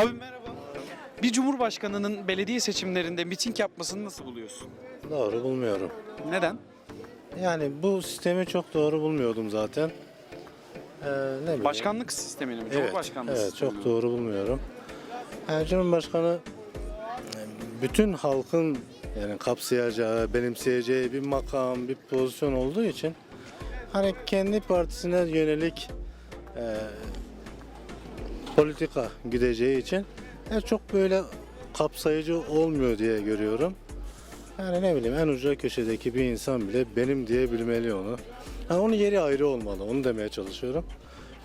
Abi merhaba. Bir cumhurbaşkanının belediye seçimlerinde miting yapmasını nasıl buluyorsun? Doğru bulmuyorum. Neden? Yani bu sistemi çok doğru bulmuyordum zaten. Ee, ne bileyim. Başkanlık sistemini mi? evet, Cumhurbaşkanlığı evet sistemini çok mi? doğru bulmuyorum. Yani Cumhurbaşkanı e, bütün halkın yani kapsayacağı, benimseyeceği bir makam, bir pozisyon olduğu için hani kendi partisine yönelik e, politika gideceği için e, çok böyle kapsayıcı olmuyor diye görüyorum. Yani ne bileyim en uca köşedeki bir insan bile benim diye bilmeli onu. Yani onun yeri ayrı olmalı. Onu demeye çalışıyorum.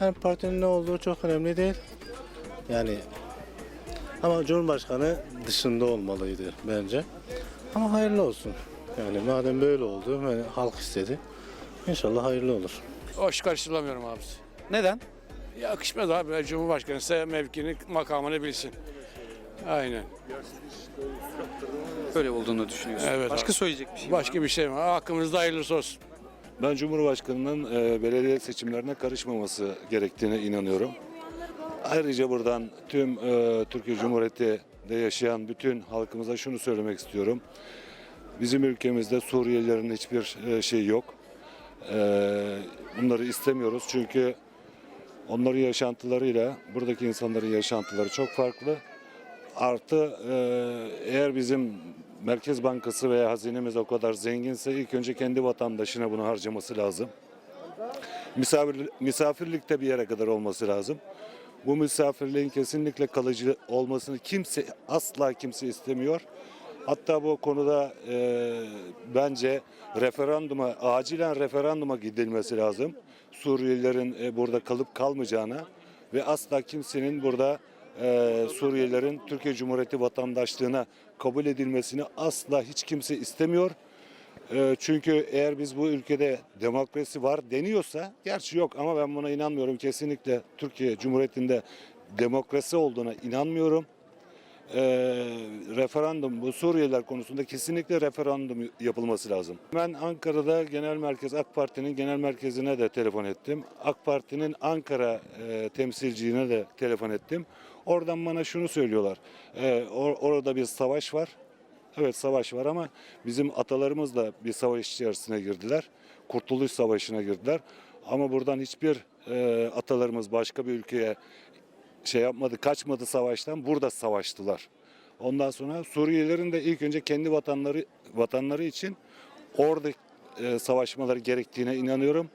Yani partinin ne olduğu çok önemli değil. Yani ama Cumhurbaşkanı dışında olmalıydı bence. Ama hayırlı olsun. Yani madem böyle oldu, yani halk istedi. İnşallah hayırlı olur. Hoş karşılamıyorum abisi. Neden? Yakışmaz abi. Cumhurbaşkanı ise mevkini, makamını bilsin. Aynen. Öyle olduğunu düşünüyorsun. Evet Başka abi. söyleyecek bir şey Başka bir şey mi? Hakkımızda hayırlısı olsun. Ben Cumhurbaşkanı'nın e, belediye seçimlerine karışmaması gerektiğine inanıyorum. Ayrıca buradan tüm e, Türkiye Cumhuriyeti'de yaşayan bütün halkımıza şunu söylemek istiyorum. Bizim ülkemizde Suriyelilerin hiçbir e, şey yok. E, bunları istemiyoruz çünkü onların yaşantılarıyla buradaki insanların yaşantıları çok farklı. Artı e, eğer bizim Merkez Bankası veya hazinemiz o kadar zenginse ilk önce kendi vatandaşına bunu harcaması lazım. Misafir, misafirlikte bir yere kadar olması lazım. Bu misafirliğin kesinlikle kalıcı olmasını kimse asla kimse istemiyor. Hatta bu konuda e, bence referanduma, acilen referanduma gidilmesi lazım. Suriyelilerin e, burada kalıp kalmayacağına ve asla kimsenin burada e, Suriyelilerin Türkiye Cumhuriyeti vatandaşlığına kabul edilmesini asla hiç kimse istemiyor. E, çünkü eğer biz bu ülkede demokrasi var deniyorsa, gerçi yok ama ben buna inanmıyorum. Kesinlikle Türkiye Cumhuriyeti'nde demokrasi olduğuna inanmıyorum. E, referandum, bu Suriyeliler konusunda kesinlikle referandum yapılması lazım. Ben Ankara'da genel merkez, AK Parti'nin genel merkezine de telefon ettim. AK Parti'nin Ankara e, temsilciliğine de telefon ettim. Oradan bana şunu söylüyorlar. E, or- orada bir savaş var. Evet savaş var ama bizim atalarımız da bir savaş içerisine girdiler. Kurtuluş Savaşı'na girdiler. Ama buradan hiçbir e, atalarımız başka bir ülkeye şey yapmadı, kaçmadı savaştan. Burada savaştılar. Ondan sonra Suriyelilerin de ilk önce kendi vatanları vatanları için orada e, savaşmaları gerektiğine inanıyorum.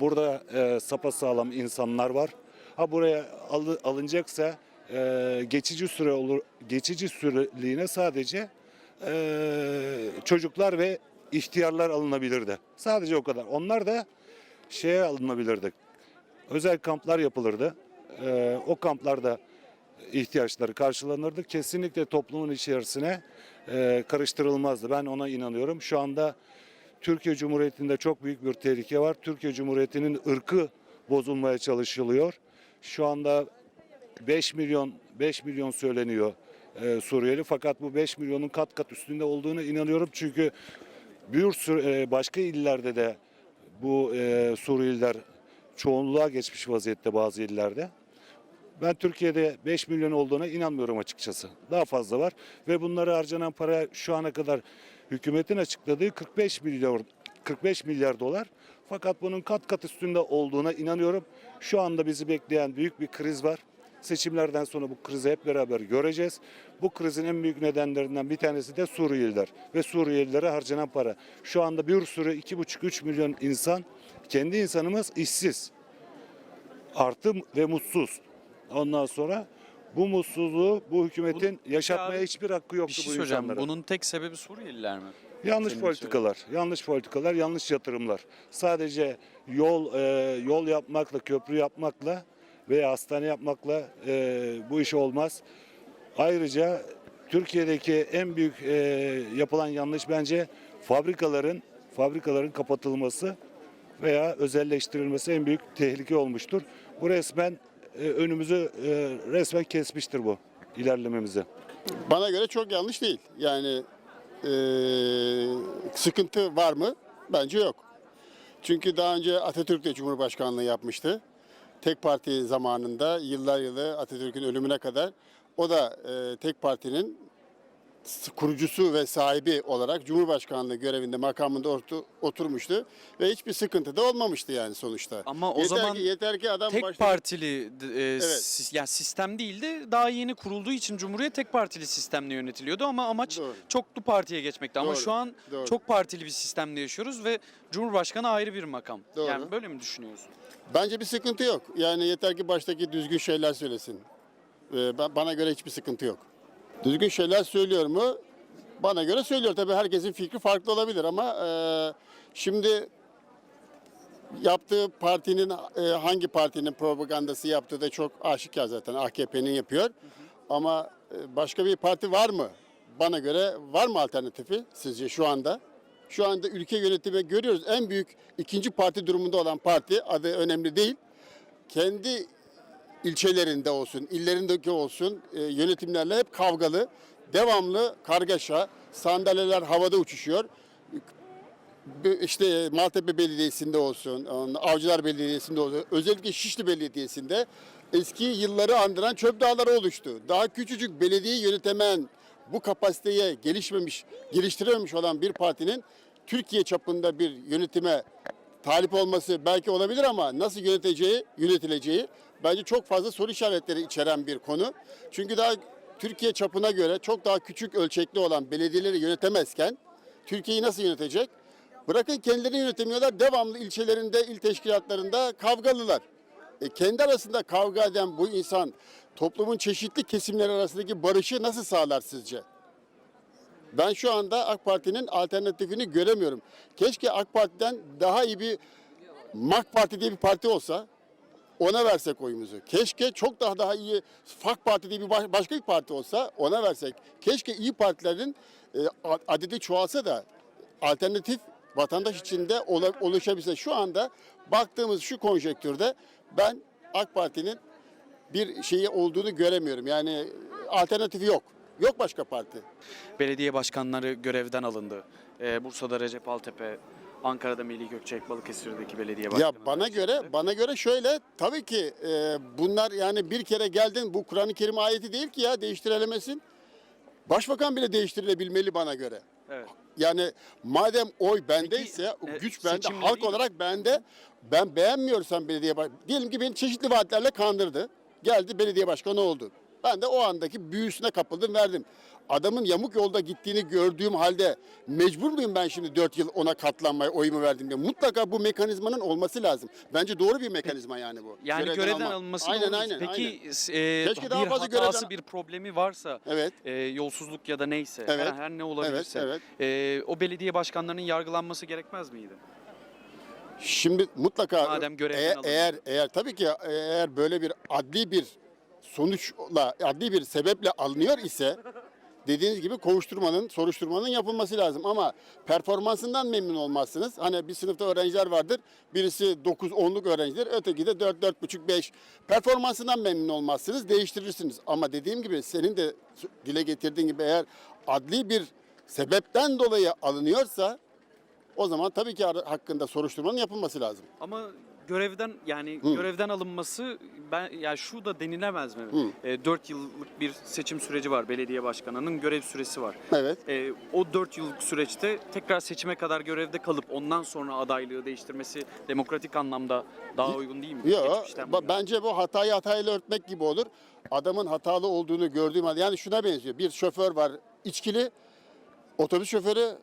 Burada e, sapasağlam insanlar var. Ha buraya alı- alınacaksa e, geçici süre olur, geçici süreliğine sadece e, çocuklar ve ihtiyarlar alınabilirdi. Sadece o kadar. Onlar da şeye alınabilirdi. Özel kamplar yapılırdı. E, o kamplarda ihtiyaçları karşılanırdı. Kesinlikle toplumun içerisine e, karıştırılmazdı. Ben ona inanıyorum. Şu anda Türkiye Cumhuriyeti'nde çok büyük bir tehlike var. Türkiye Cumhuriyeti'nin ırkı bozulmaya çalışılıyor. Şu anda 5 milyon 5 milyon söyleniyor e, Suriyeli fakat bu 5 milyonun kat kat üstünde olduğunu inanıyorum. Çünkü bir sürü e, başka illerde de bu e, Suriyeliler çoğunluğa geçmiş vaziyette bazı illerde. Ben Türkiye'de 5 milyon olduğuna inanmıyorum açıkçası. Daha fazla var ve bunlara harcanan para şu ana kadar hükümetin açıkladığı 45 milyar 45 milyar dolar. Fakat bunun kat kat üstünde olduğuna inanıyorum. Şu anda bizi bekleyen büyük bir kriz var. Seçimlerden sonra bu krizi hep beraber göreceğiz. Bu krizin en büyük nedenlerinden bir tanesi de Suriyeliler ve Suriyelilere harcanan para. Şu anda bir sürü 2,5-3 milyon insan, kendi insanımız işsiz artı ve mutsuz. Ondan sonra bu mutsuzluğu bu hükumetin yaşatmaya abi, hiçbir hakkı yoktu Bir şey bu söyleyeceğim. insanlara. Bunun tek sebebi Suriyeliler mi? yanlış senin politikalar, yanlış politikalar, yanlış yatırımlar. Sadece yol e, yol yapmakla, köprü yapmakla veya hastane yapmakla e, bu iş olmaz. Ayrıca Türkiye'deki en büyük e, yapılan yanlış bence fabrikaların fabrikaların kapatılması veya özelleştirilmesi en büyük tehlike olmuştur. Bu resmen önümüzü e, resmen kesmiştir bu ilerlememizi. Bana göre çok yanlış değil. Yani eee, sıkıntı var mı? Bence yok. Çünkü daha önce Atatürk de Cumhurbaşkanlığı yapmıştı. Tek parti zamanında yıllar yılı Atatürk'ün ölümüne kadar O da e, tek partinin kurucusu ve sahibi olarak Cumhurbaşkanlığı görevinde makamında ortu- oturmuştu ve hiçbir sıkıntı da olmamıştı yani sonuçta. Ama o yeter zaman ki, yeter ki adam tek başta- partili e, sis- yani sistem değildi. Daha yeni kurulduğu için Cumhuriyet tek partili sistemle yönetiliyordu ama amaç Doğru. çoklu partiye geçmekti. Ama Doğru, şu an doğru. çok partili bir sistemde yaşıyoruz ve Cumhurbaşkanı ayrı bir makam. Doğru. Yani böyle mi düşünüyorsun? Bence bir sıkıntı yok. Yani yeter ki baştaki düzgün şeyler söylesin. Ee, bana göre hiçbir sıkıntı yok. Düzgün şeyler söylüyor mu? Bana göre söylüyor. Tabii herkesin fikri farklı olabilir ama e, şimdi yaptığı partinin e, hangi partinin propagandası yaptığı da çok aşikar zaten. AKP'nin yapıyor. Ama e, başka bir parti var mı? Bana göre var mı alternatifi sizce şu anda? Şu anda ülke yönetimi görüyoruz. En büyük ikinci parti durumunda olan parti adı önemli değil. Kendi ilçelerinde olsun, illerindeki olsun e, yönetimlerle hep kavgalı, devamlı kargaşa, sandalyeler havada uçuşuyor. İşte Maltepe Belediyesi'nde olsun, Avcılar Belediyesi'nde olsun, özellikle Şişli Belediyesi'nde eski yılları andıran çöp dağları oluştu. Daha küçücük belediye yönetemen bu kapasiteye gelişmemiş, geliştirememiş olan bir partinin Türkiye çapında bir yönetime talip olması belki olabilir ama nasıl yöneteceği, yönetileceği bence çok fazla soru işaretleri içeren bir konu. Çünkü daha Türkiye çapına göre çok daha küçük ölçekli olan belediyeleri yönetemezken Türkiye'yi nasıl yönetecek? Bırakın kendileri yönetemiyorlar. Devamlı ilçelerinde, il teşkilatlarında kavgalılar. E, kendi arasında kavga eden bu insan toplumun çeşitli kesimleri arasındaki barışı nasıl sağlar sizce? Ben şu anda AK Parti'nin alternatifini göremiyorum. Keşke AK Parti'den daha iyi bir MAK Parti diye bir parti olsa ona versek oyumuzu. Keşke çok daha daha iyi FAK Parti diye bir baş- başka bir parti olsa ona versek. Keşke iyi partilerin e, adedi çoğalsa da alternatif vatandaş içinde ola- oluşabilse. Şu anda baktığımız şu konjektürde ben AK Parti'nin bir şeyi olduğunu göremiyorum. Yani alternatifi yok. Yok başka parti. Belediye başkanları görevden alındı. Ee, Bursa'da Recep Altepe, Ankara'da Melih Gökçek, Balıkesir'deki belediye başkanı. Ya bana göre bana göre şöyle tabii ki e, bunlar yani bir kere geldin bu Kur'an-ı Kerim ayeti değil ki ya değiştirilemesin. Başbakan bile değiştirilebilmeli bana göre. Evet. Yani madem oy bendeyse, e, güç bende, halk değil- olarak bende. Ben beğenmiyorsam belediye baş... Diyelim ki beni çeşitli vaatlerle kandırdı. Geldi belediye başkanı oldu. Ben de o andaki büyüsüne kapıldım verdim. Adamın yamuk yolda gittiğini gördüğüm halde mecbur muyum ben şimdi 4 yıl ona katlanmaya oyumu verdim diye. Mutlaka bu mekanizmanın olması lazım. Bence doğru bir mekanizma yani bu. Yani görevden, alma. alınması aynen, doğru. aynen, Peki aynen. e, Keşke daha bir fazla hatası, görevden- bir problemi varsa, Evet. e, yolsuzluk ya da neyse, Evet. her, ne olabilirse, Evet, e, o belediye başkanlarının yargılanması gerekmez miydi? Şimdi mutlaka Madem görevden eğer, alındı. eğer eğer tabii ki eğer böyle bir adli bir sonuçla adli bir sebeple alınıyor ise dediğiniz gibi kovuşturmanın, soruşturmanın yapılması lazım ama performansından memnun olmazsınız. Hani bir sınıfta öğrenciler vardır. Birisi 9 10'luk öğrencidir, öteki de 4 4,5 5. Performansından memnun olmazsınız, değiştirirsiniz. Ama dediğim gibi senin de dile getirdiğin gibi eğer adli bir sebepten dolayı alınıyorsa o zaman tabii ki hakkında soruşturmanın yapılması lazım. Ama görevden yani Hı. görevden alınması ben ya şu da denilemez mi? Hı. E, 4 yıllık bir seçim süreci var belediye başkanının görev süresi var. Evet. E, o 4 yıllık süreçte tekrar seçime kadar görevde kalıp ondan sonra adaylığı değiştirmesi demokratik anlamda daha uygun değil mi? Yok. Bence bu hatayı hatayla örtmek gibi olur. Adamın hatalı olduğunu gördüğüm halde yani şuna benziyor. Bir şoför var içkili. Otobüs şoförü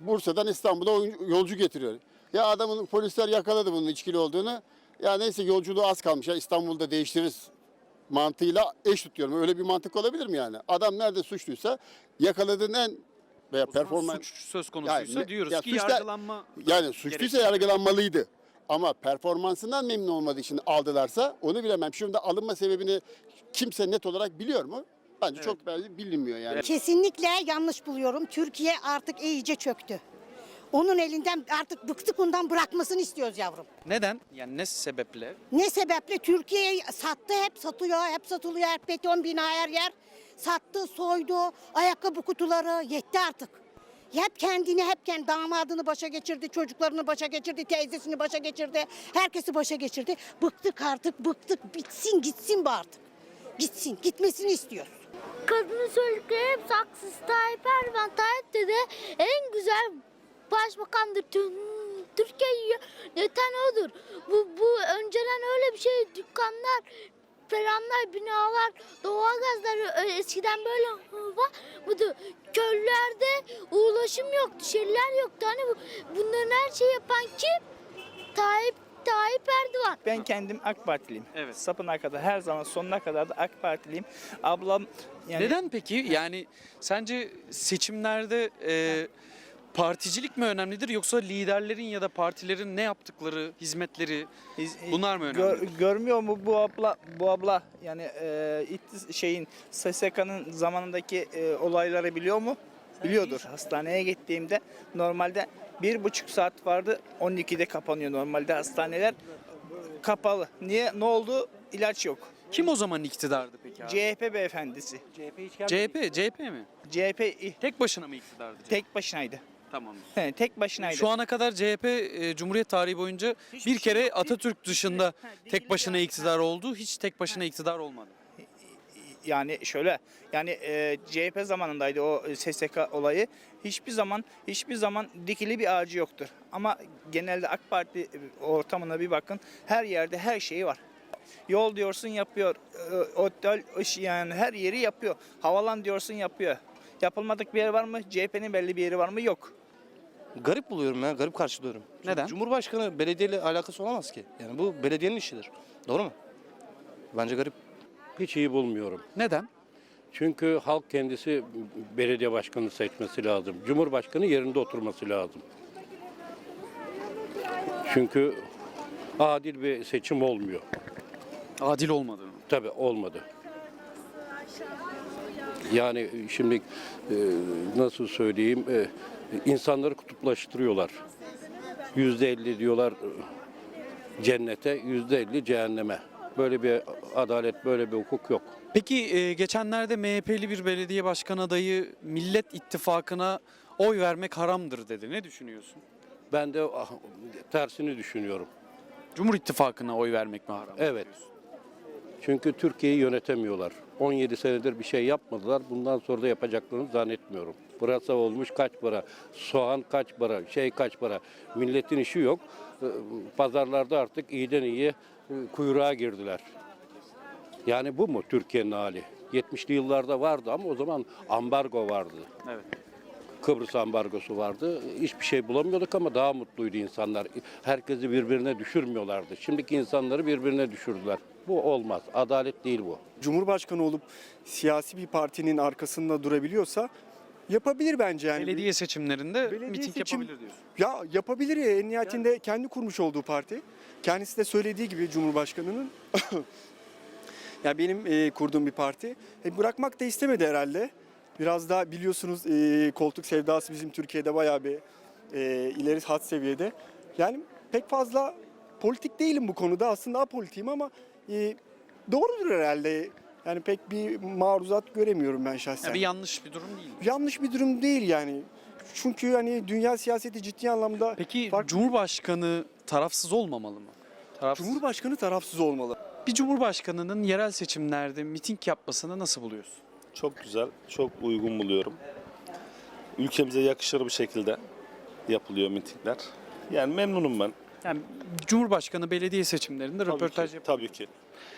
Bursa'dan İstanbul'a yolcu getiriyor. Ya adamın polisler yakaladı bunun içkili olduğunu. Ya neyse yolculuğu az kalmış ya İstanbul'da değiştiririz mantığıyla eş tutuyorum. Öyle bir mantık olabilir mi yani? Adam nerede suçluysa yakaladığın en veya O performans suç söz konusuysa Yani diyoruz ya ki suçta- yargılanma Yani suçluysa yargılanmalıydı. Ama performansından memnun olmadığı için aldılarsa onu bilemem. Şimdi alınma sebebini kimse net olarak biliyor mu? Bence çok belli bilinmiyor yani. Kesinlikle yanlış buluyorum. Türkiye artık iyice çöktü. Onun elinden artık bıktık ondan bırakmasını istiyoruz yavrum. Neden? Yani ne sebeple? Ne sebeple Türkiye'yi sattı hep satıyor, hep satılıyor, hep beton bina her yer. Sattı, soydu, ayakkabı kutuları yetti artık. Hep kendini, hep kendi damadını başa geçirdi, çocuklarını başa geçirdi, teyzesini başa geçirdi, herkesi başa geçirdi. Bıktık artık, bıktık, bitsin gitsin bu artık. Gitsin, gitmesini istiyoruz. kadının söyledikleri hepsi haksız. Tayyip Erdoğan Tayyip dede en güzel başbakandır. Tüm Türkiye'yi yöneten odur. Bu, bu önceden öyle bir şey dükkanlar falanlar, binalar, doğalgazlar ö- eskiden böyle var. Bu da köylerde ulaşım yoktu, şeyler yoktu. Hani bu, bunların her şeyi yapan kim? Tayyip Tayyip Erdoğan. Ben kendim AK Partiliyim. Evet. Sapına kadar her zaman sonuna kadar da AK Partiliyim. Ablam yani Neden peki? Yani sence seçimlerde e, particilik mi önemlidir yoksa liderlerin ya da partilerin ne yaptıkları, hizmetleri Biz- bunlar mı gör- önemli? görmüyor mu bu abla bu abla yani e, şeyin SSK'nın zamanındaki e, olayları biliyor mu? Biliyordur. Hastaneye gittiğimde normalde bir buçuk saat vardı 12'de kapanıyor normalde hastaneler kapalı. Niye? Ne oldu? İlaç yok. Kim o zaman iktidardı peki abi? CHP beyefendisi. CHP, CHP mi? CHP Tek başına mı iktidardı? CHP? tek başınaydı. Tamam. He, tek başınaydı. Şu ana kadar CHP e, Cumhuriyet tarihi boyunca bir kere Atatürk dışında tek başına iktidar oldu. Hiç tek başına iktidar olmadı. yani şöyle yani e, CHP zamanındaydı o e, SSK olayı. Hiçbir zaman hiçbir zaman dikili bir ağacı yoktur. Ama genelde AK Parti e, ortamına bir bakın. Her yerde her şeyi var. Yol diyorsun yapıyor. E, Otel iş- yani her yeri yapıyor. Havalan diyorsun yapıyor. Yapılmadık bir yer var mı? CHP'nin belli bir yeri var mı? Yok. Garip buluyorum ya, garip karşılıyorum. Çünkü Neden? Cumhurbaşkanı belediyeyle alakası olamaz ki. Yani bu belediyenin işidir. Doğru mu? Bence garip. Hiç iyi bulmuyorum. Neden? Çünkü halk kendisi belediye başkanı seçmesi lazım. Cumhurbaşkanı yerinde oturması lazım. Çünkü adil bir seçim olmuyor. Adil olmadı. Tabii olmadı. Yani şimdi e, nasıl söyleyeyim e, insanları kutuplaştırıyorlar. Yüzde elli diyorlar e, cennete, yüzde elli cehenneme. Böyle bir adalet, böyle bir hukuk yok. Peki e, geçenlerde MHP'li bir belediye başkan adayı Millet İttifakı'na oy vermek haramdır dedi. Ne düşünüyorsun? Ben de ah, tersini düşünüyorum. Cumhur İttifakı'na oy vermek mi haram? Evet. Çünkü Türkiye'yi yönetemiyorlar. 17 senedir bir şey yapmadılar. Bundan sonra da yapacaklarını zannetmiyorum. Pırasa olmuş kaç para, soğan kaç para, şey kaç para. Milletin işi yok. Ee, Pazarlarda artık iyiden iyiye e, kuyruğa girdiler. Yani bu mu Türkiye'nin hali? 70'li yıllarda vardı ama o zaman ambargo vardı. Evet. Kıbrıs ambargosu vardı. Hiçbir şey bulamıyorduk ama daha mutluydu insanlar. Herkesi birbirine düşürmüyorlardı. Şimdiki insanları birbirine düşürdüler. Bu olmaz. Adalet değil bu. Cumhurbaşkanı olup siyasi bir partinin arkasında durabiliyorsa yapabilir bence yani. Belediye seçimlerinde Belediye miting seçim- yapabilir diyorsun. Ya yapabilir ya en nihayetinde kendi kurmuş olduğu parti. Kendisi de söylediği gibi Cumhurbaşkanı'nın ya benim e, kurduğum bir parti. E, bırakmak da istemedi herhalde. Biraz da biliyorsunuz e, koltuk sevdası bizim Türkiye'de bayağı bir e, ileri hat seviyede. Yani pek fazla politik değilim bu konuda. Aslında apolitiyim ama e, doğrudur herhalde. Yani pek bir maruzat göremiyorum ben şahsen. Yani bir yanlış bir durum değil. Yanlış bir durum değil yani. Çünkü hani dünya siyaseti ciddi anlamda Peki farklı. Cumhurbaşkanı tarafsız olmamalı mı? Tarafsız. Cumhurbaşkanı tarafsız olmalı. bir Cumhurbaşkanının yerel seçimlerde miting yapmasını nasıl buluyorsun? Çok güzel, çok uygun buluyorum. Ülkemize yakışır bir şekilde yapılıyor mitingler. Yani memnunum ben. Yani Cumhurbaşkanı belediye seçimlerinde Tabii röportaj ki, yapıyor. Tabii ki.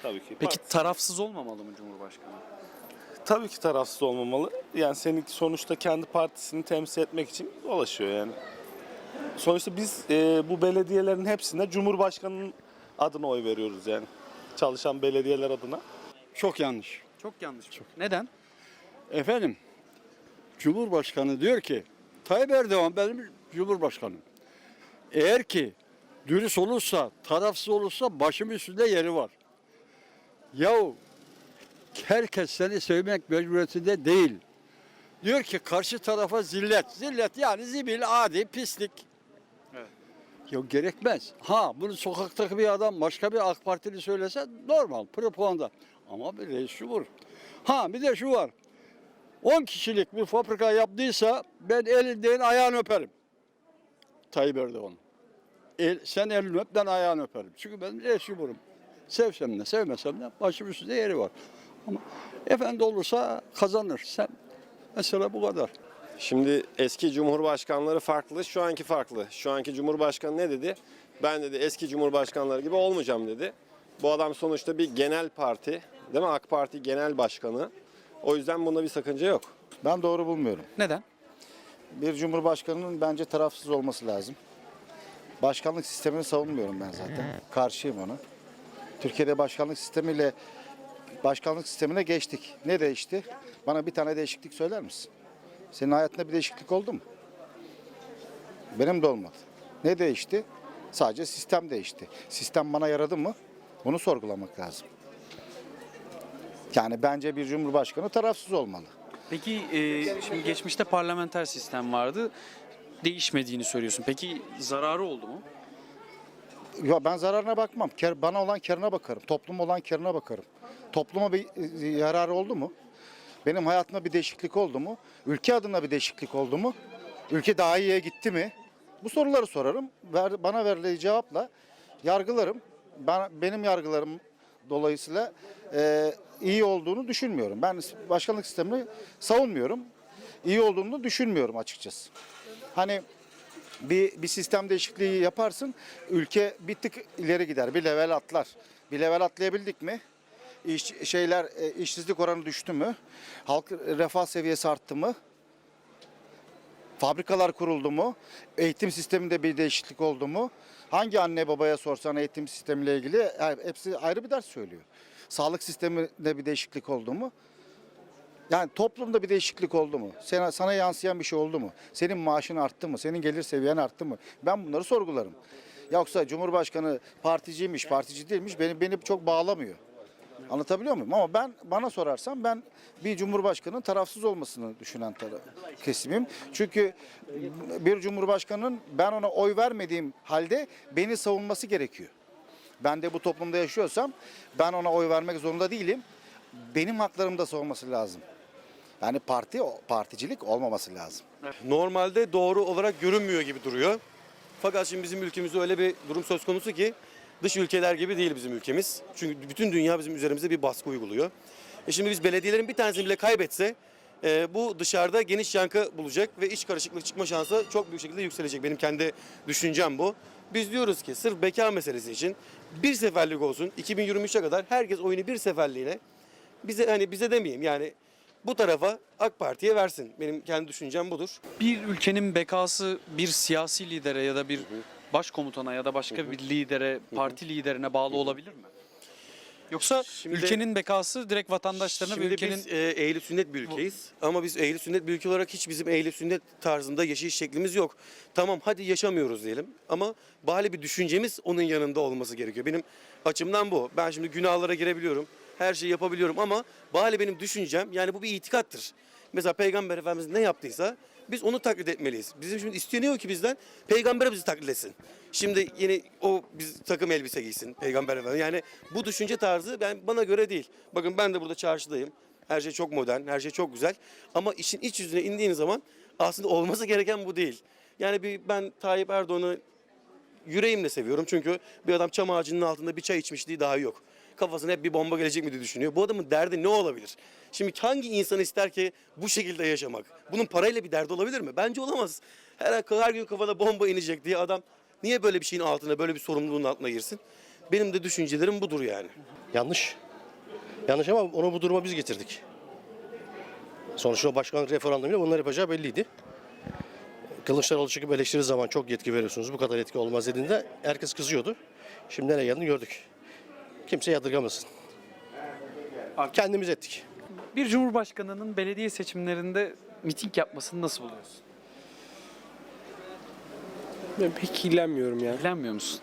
Tabii ki. Peki Bak, tarafsız olmamalı mı Cumhurbaşkanı? tabii ki tarafsız olmamalı. Yani senin sonuçta kendi partisini temsil etmek için dolaşıyor yani. Sonuçta biz e, bu belediyelerin hepsine Cumhurbaşkanı'nın adına oy veriyoruz yani. Çalışan belediyeler adına. Çok yanlış. Çok yanlış. Neden? Efendim, Cumhurbaşkanı diyor ki, Tayyip Erdoğan benim Cumhurbaşkanım. Eğer ki dürüst olursa, tarafsız olursa başım üstünde yeri var. Yahu herkes seni sevmek mecburiyetinde değil. Diyor ki karşı tarafa zillet. Zillet yani zibil, adi, pislik. Evet. Yok gerekmez. Ha bunu sokaktaki bir adam başka bir AK Partili söylese normal, propaganda. Ama bir reis cumhur. Ha bir de şu var. 10 kişilik bir fabrika yaptıysa ben elinden ayağını öperim. Tayyip Erdoğan. El, sen elini öp ben ayağını öperim. Çünkü ben reis cumhurum. Sevsem de sevmesem de başım üstünde yeri var. Ama efendi olursa kazanır. Sen mesela bu kadar. Şimdi eski cumhurbaşkanları farklı, şu anki farklı. Şu anki cumhurbaşkanı ne dedi? Ben dedi eski cumhurbaşkanları gibi olmayacağım dedi. Bu adam sonuçta bir genel parti, değil mi? AK Parti genel başkanı. O yüzden bunda bir sakınca yok. Ben doğru bulmuyorum. Neden? Bir cumhurbaşkanının bence tarafsız olması lazım. Başkanlık sistemini savunmuyorum ben zaten. Karşıyım ona. Türkiye'de başkanlık sistemiyle başkanlık sistemine geçtik. Ne değişti? Bana bir tane değişiklik söyler misin? Senin hayatında bir değişiklik oldu mu? Benim de olmadı. Ne değişti? Sadece sistem değişti. Sistem bana yaradı mı? Bunu sorgulamak lazım. Yani bence bir cumhurbaşkanı tarafsız olmalı. Peki e, şimdi geçmişte parlamenter sistem vardı. Değişmediğini söylüyorsun. Peki zararı oldu mu? Ya ben zararına bakmam. Ker- Bana olan karına bakarım. Topluma olan karına bakarım. Topluma bir e, yararı oldu mu? Benim hayatımda bir değişiklik oldu mu? Ülke adına bir değişiklik oldu mu? Ülke daha iyiye gitti mi? Bu soruları sorarım. Ver, bana verilen cevapla yargılarım. Ben, benim yargılarım dolayısıyla e, iyi olduğunu düşünmüyorum. Ben başkanlık sistemini savunmuyorum. İyi olduğunu düşünmüyorum açıkçası. Hani bir, bir sistem değişikliği yaparsın, ülke bir tık ileri gider, bir level atlar. Bir level atlayabildik mi? İş, şeyler, e, işsizlik oranı düştü mü? Halk refah seviyesi arttı mı? Fabrikalar kuruldu mu? Eğitim sisteminde bir değişiklik oldu mu? Hangi anne babaya sorsan eğitim sistemiyle ilgili hepsi ayrı bir ders söylüyor. Sağlık sisteminde bir değişiklik oldu mu? Yani toplumda bir değişiklik oldu mu? Sana, sana yansıyan bir şey oldu mu? Senin maaşın arttı mı? Senin gelir seviyen arttı mı? Ben bunları sorgularım. Yoksa Cumhurbaşkanı particiymiş, partici değilmiş beni beni çok bağlamıyor. Anlatabiliyor muyum? Ama ben bana sorarsan ben bir cumhurbaşkanının tarafsız olmasını düşünen tara- kesimim. Çünkü bir cumhurbaşkanının ben ona oy vermediğim halde beni savunması gerekiyor. Ben de bu toplumda yaşıyorsam ben ona oy vermek zorunda değilim. Benim haklarımı da savunması lazım. Yani parti particilik olmaması lazım. Normalde doğru olarak görünmüyor gibi duruyor. Fakat şimdi bizim ülkemizde öyle bir durum söz konusu ki dış ülkeler gibi değil bizim ülkemiz. Çünkü bütün dünya bizim üzerimizde bir baskı uyguluyor. E şimdi biz belediyelerin bir tanesini bile kaybetse e, bu dışarıda geniş yankı bulacak ve iç karışıklık çıkma şansı çok büyük şekilde yükselecek. Benim kendi düşüncem bu. Biz diyoruz ki sırf bekar meselesi için bir seferlik olsun 2023'e kadar herkes oyunu bir seferliğine bize hani bize demeyeyim yani bu tarafa AK Parti'ye versin. Benim kendi düşüncem budur. Bir ülkenin bekası bir siyasi lidere ya da bir başkomutana ya da başka bir lidere, parti liderine bağlı olabilir mi? Yoksa Şimdi- ülkenin bekası direkt vatandaşlarına ve Şimdi ülkenin biz e, ehli sünnet bir ülkeyiz. Ama biz ehli sünnet bir ülke olarak hiç bizim ehli sünnet tarzında yaşayış şeklimiz yok. Tamam hadi yaşamıyoruz diyelim ama bari bir düşüncemiz onun yanında olması gerekiyor. Benim açımdan bu. Ben şimdi günahlara girebiliyorum. Her şeyi yapabiliyorum ama bari benim düşüncem yani bu bir itikattır. Mesela Peygamber Efendimiz ne yaptıysa biz onu taklit etmeliyiz. Bizim şimdi isteniyor ki bizden peygamber bizi taklit etsin. Şimdi yeni o biz takım elbise giysin peygamber efendimiz. Yani bu düşünce tarzı ben bana göre değil. Bakın ben de burada çarşıdayım. Her şey çok modern, her şey çok güzel. Ama işin iç yüzüne indiğin zaman aslında olması gereken bu değil. Yani bir ben Tayyip Erdoğan'ı yüreğimle seviyorum. Çünkü bir adam çam ağacının altında bir çay içmişliği daha yok. Kafasına hep bir bomba gelecek mi diye düşünüyor. Bu adamın derdi ne olabilir? Şimdi hangi insan ister ki bu şekilde yaşamak? Bunun parayla bir derdi olabilir mi? Bence olamaz. Her, her gün kafada bomba inecek diye adam niye böyle bir şeyin altına, böyle bir sorumluluğun altına girsin? Benim de düşüncelerim budur yani. Yanlış. Yanlış ama onu bu duruma biz getirdik. Sonuçta o başkanlık referandumuyla bunlar yapacağı belliydi. Kılıçdaroğlu çıkıp eleştirdiği zaman çok yetki veriyorsunuz, bu kadar yetki olmaz dediğinde herkes kızıyordu. Şimdi nereye geldiğini gördük. Kimse yadırgamasın. Kendimiz ettik. bir cumhurbaşkanının belediye seçimlerinde miting yapmasını nasıl buluyorsun? Ben pek ilgilenmiyorum ya. İlgilenmiyor musun?